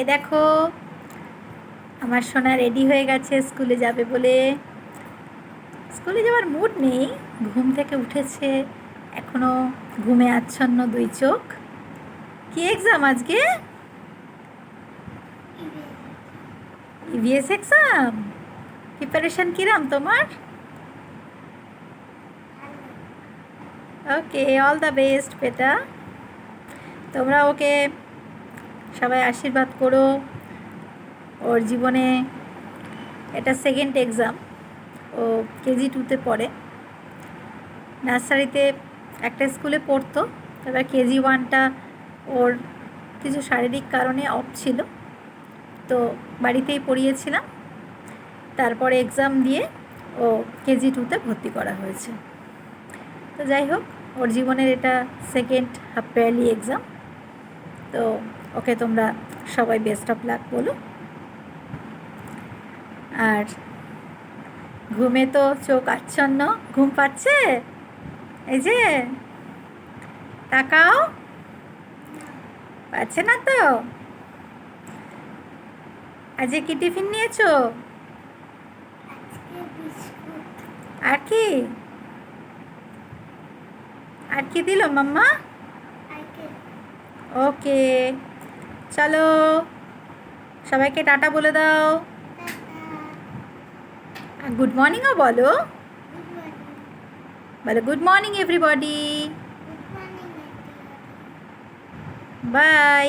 এ দেখো, আমার সোনা রেডি হয়ে গেছে, স্কুলে যাবে বলে। স্কুলে যাওয়ার মুড নেই, ঘুম থেকে উঠেছে, এখনও ঘুমে আচ্ছন্ন দুই চোখ। কি এক্সাম আজকে? ইভিএস এক্সাম প্রিপারেশন কিরাম তোমার? ওকে অল দ্য বেস্ট বেটা। তোমরা ওকে সবাই আশীর্বাদ করো। ওর জীবনে এটা সেকেন্ড এক্সাম ও কেজি টুতে পড়ে। নার্সারিতে একটা স্কুলে পড়তো, এবার কেজি ওয়ানটা ওর কিছু শারীরিক কারণে অফ ছিল। তো বাড়িতেই পড়িয়েছিলাম। তারপরে এক্সাম দিয়ে ও কেজি টুতে ভর্তি করা হয়েছে। তো যাই হোক, ওর জীবনের এটা সেকেন্ড হাফ ইয়ারলি এক্সাম তো ওকে তোমরা সবাই বেস্ট অফ লাক বলো। আর ঘুমে তো চোখ আচ্ছন্ন ঘুম পাচ্ছে? এই যে তাকাও। পাচ্ছে না তো? আজকে কি টিফিন নিয়েছো? আর কি? আর কি দিল মাম্মা? ওকে চলো। সবাইকে টাটা বলে দাও। গুড মর্নিংও বলো। বলো গুড মর্নিং এভরিবডি বাই